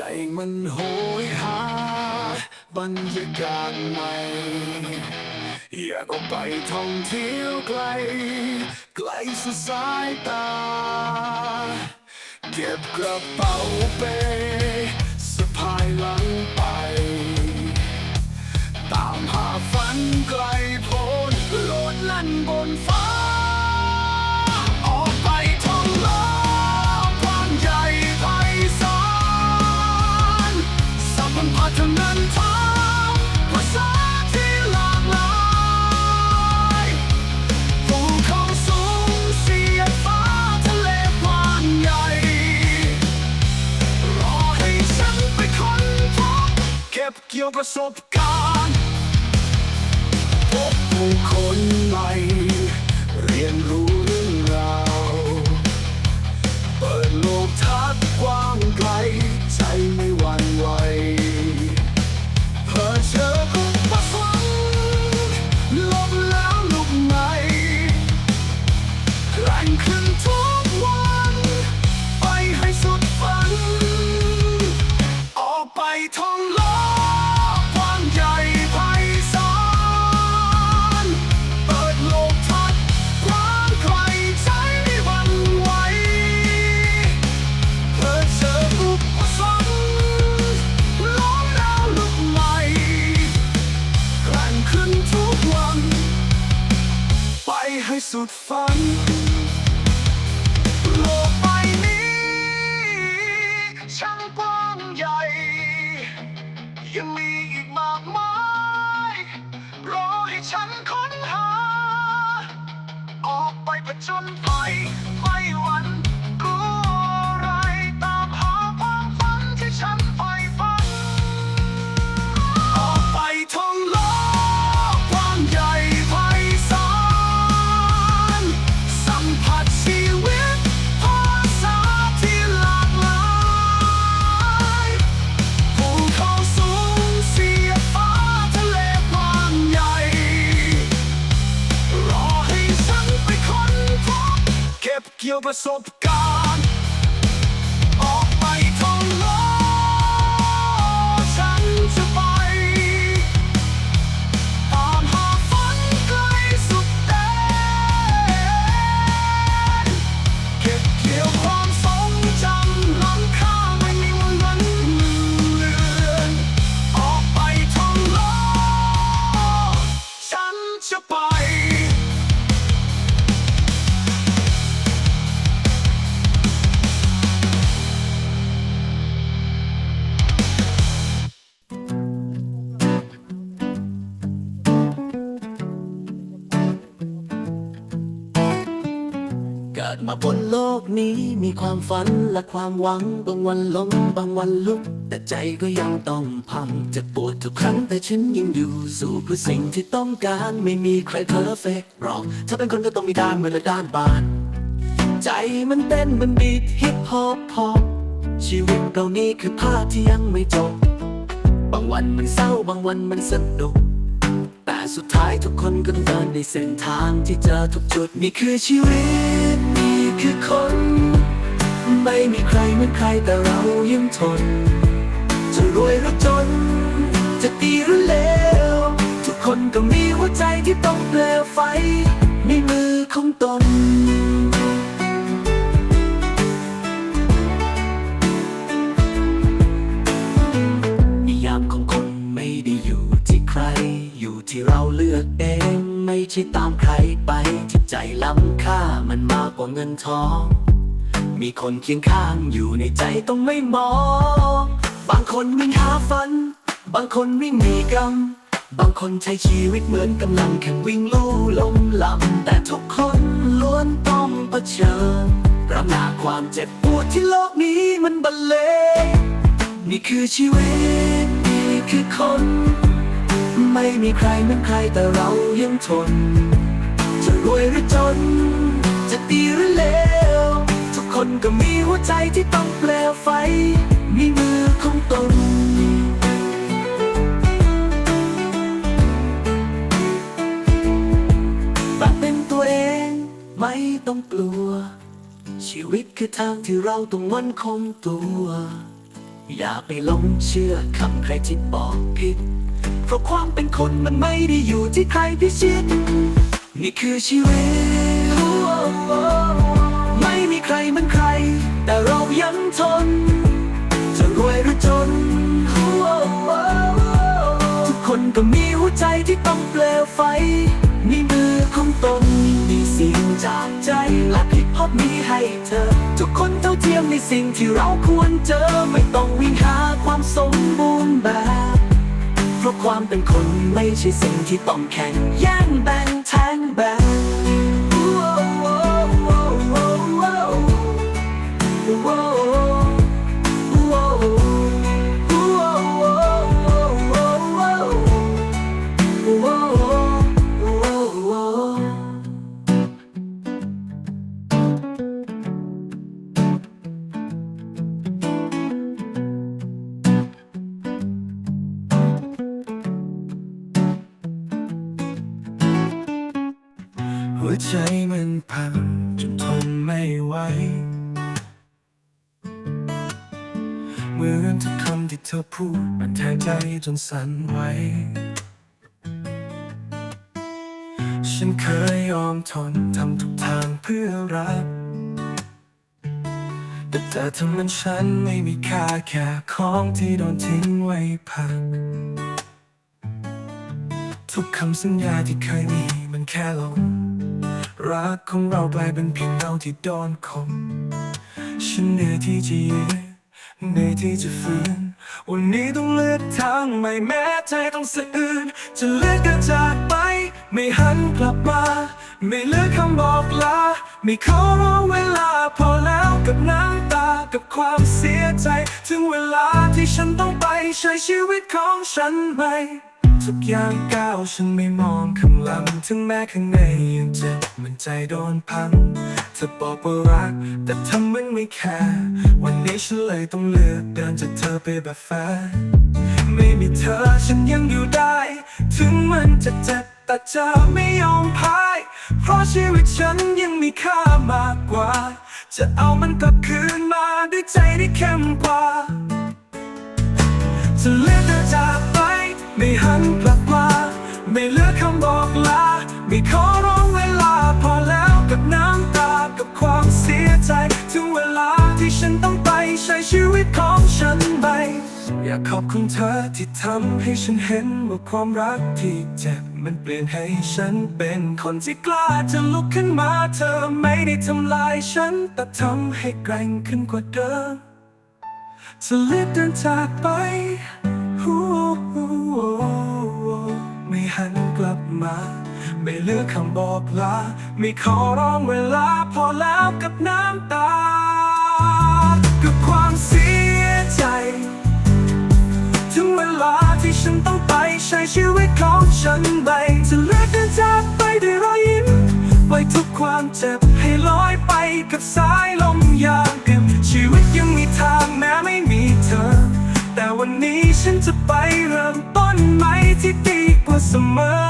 ใจมันโหยหา บรรยากาศใหม่ อยากออกไปท่องเที่ยวไกล ไกลสุดสายตา เก็บกระเป๋าเป้สะพายหลัง ก็บเกี่ยวประสบการณ์พบผู้คนใหม่ เรียนรู้เรื่องราว เปิดโลกทัศน์กว้างไกล ใจไม่หวั่นไหว ขึ้นทุกวัน ไปให้สุดฝัน โลกใบนี้ ช่างกว้างใหญ่ ยังมีอีกมากมาย รอให้ฉันค้นหา ออกไปผจญ kep, kjo beson të ดมาบนโลกนี้มีความฝันและความหวัง บางวันล้มบางวันลุก แต่ใจก็ยังต้องพังเจะปวดทุกครั้งแต่ฉันยังอยู่สู้เพื่อสิ่งที่ต้องการไม่มีใครเพอร์เฟกต์หรอก ถ้าเป็นคนก็ต้องมีด้านมือและด้านบาน ใจมันเต้นมันบีทฮิปฮอปพอปชีวิตเรานี้คือภาพที่ยังไม่จบ บางวันมันเศร้าบางวันมันสนุกแต่สุดท้ายทุกคนก็เดินในเส้นทางที่เจอทุกจุดนี่คือชีวิต คือคน ไม่มีใครเหมือนใครแต่เรายังทน จะรวยหรือจน จะดีหรือเลว ทุกคนก็มีหัวใจที่ต้องเปลวไฟในมือของตนนิยามของคนไม่ได้อยู่ที่ใคร อยู่ที่เราเลือกเอง ไม่ใช่ตามใครไปที่ใจล้ำค่ามันมากกว่าเงินทอง มีคนเคียงข้างอยู่ในใจต้องไม่มอง บางคนวิ่งหาฝัน บางคนวิ่งหนีกรรม บางคนใช้ชีวิตเหมือนกำลังแข่งวิ่งลู่ลมลำแต่ทุกคนล้วนต้องเผชิญรับหน้าความเจ็บปวดที่โลกนี้มันบรรเลงนี่คือชีวิตนี่คือคน ไม่มีใครเหมือนใครแต่เรายังทน จะรวยหรือจน จะดีหรือเลว ทุกคนก็มีหัวใจที่ต้องเปลไฟ มีมือของตนแบบเป็นตัวเองไม่ต้องกลัว ชีวิตคือทางที่เราต้องมั่นคงตัว อย่าไปหลงเชื่อคำใครที่บอกผิด เพราะความเป็นคนมันไม่ได้อยู่ที่ใครพิชิต นี่คือชีวิต ไม่มีใครมือนใคร แต่เรายังทน จะรวยหรือจน ทุกคนก็มีหัวใจที่ต้องเปลวไฟในมือของตน มีเสิ่งจากใจและพิพบมีให้เธอ ทุกคนเท่าเทียมในสิ่งที่เราควรเจอ ไม่ต้องวิ่งหาความสมบูรณ์แบบ เพราะความเป็นคนไม่ใช่สิ่งที่ต้องแข่งแย่งแบ่งแทงแบ่ง หัวใจมันพังจนทนไม่ไหวเหมือนทุกคำที่เธอพูดมันแทงใจจนสั่นไหวฉันเคยยอมทนทำทุกทางเพื่อรัก แต่เธอทำมันฉันไม่มีค่าแค่ของที่โดนทิ้งไว้พัก ทุกคำสัญญาที่เคยมีมันแค่ลม รักของเรากลายเป็นเพียงเงาที่โดนคมฉันเหนื่อยที่จะยืนเหนื่อยที่จะฟื้นวันนี้ต้องเลือกทางใหม่แม้ใจต้องสะอื้นจะเลือกกันจากไป ไม่หันกลับมา ไม่เลือกคำบอกลา ไม่ขอรอเวลาพอแล้วกับน้ำตากับความเสียใจ ถึงเวลาที่ฉันต้องไปใช้ชีวิตของฉันใหม่ ทุกอย่างก้าวฉันไม่มองข้างหลังถึงแม้ข้างในยังเจ็บเหมือนใจโดนพังเธอบอกว่ารัก แต่ทำเหมันไม่แคร์วันนี้ฉันเลยต้องเลือกเดินจากเธอไปแบบแฟนไม่มีเธอฉันยังอยู่ได้ ถึงมันจะเจ็บแต่จะไม่ยอมพ่าย เพราะชีวิตฉันยังมีค่ามากกว่า จะเอามันกลับคืนมาด้วยใจที่เข้มกว่าจะเลือก นกลับมา ไม่เหลือคำบอกลาไม่ขอร้องเวลาพอแล้วกับน้ำตากับความเสียใจ ถึงเวลาที่ฉันต้องไปใช้ชีวิตของฉันไป อยากขอบคุณเธอที่ทำให้ฉันเห็นว่าความรักที่เจ็บมันเปลี่ยนให้ฉันเป็นคนที่กล้าจะลุกขึ้นมาเธอไม่ได้ทำลายฉัน แต่ทำให้แกร่งขึ้นกว่าเดิมจะลือกเดินจากไปฮู้ไม่หันกลับ มา ไม่เหลือกคำบอกลาไม่ขอร้องเวลาพอแล้วกับน้ำตา กับความเสียใจ ถึงเวลาที่ฉันต้องไปใช้ชีวิตของฉันไปจะเลือกเดินจากไปด้วยรอยยิ้มปล่อยทุกความเจ็บให้ลอยไปกับสายลมยามเดิมชีวิตยังมีทางแม้ไม่มีเธอ แต่วันนี้ฉันจะไปเริ่มต้นใหม่ที่ดีกว่าเสมอ